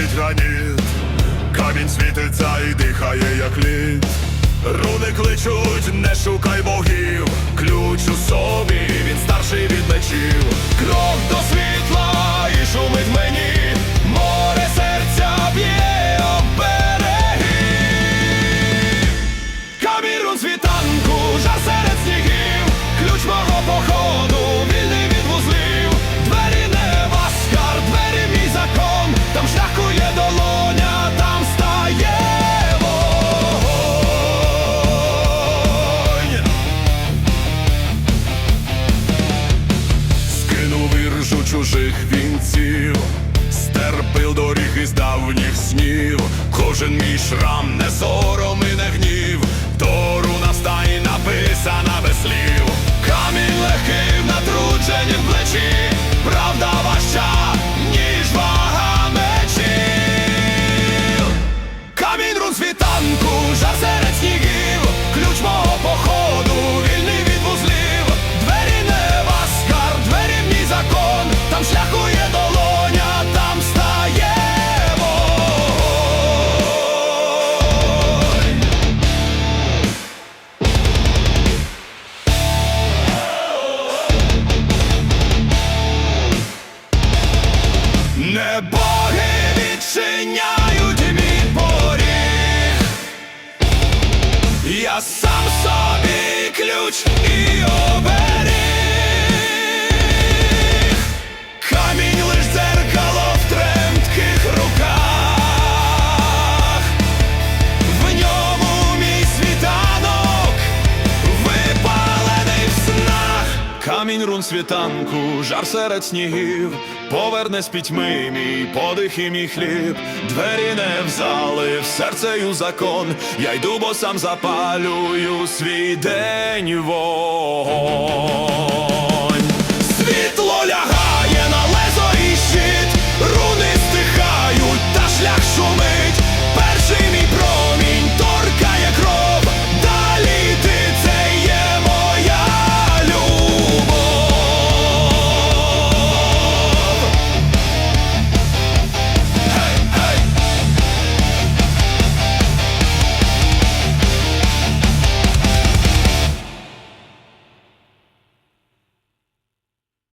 блищить граніт, камінь світиться і дихає, як лід. Руни кличуть, не шукай богів, ключ у собі, він старший від мечів. Іржу вінців, стерпив доріг із давніх снів, кожен мій шрам не сором Сам собі ключ і оберіг Камінь рун світанку, жар серед снігів, поверне з пітьми мій подих і мій хліб, двері не взяли в серцею закон, я йду, бо сам запалюю свій день вогонь.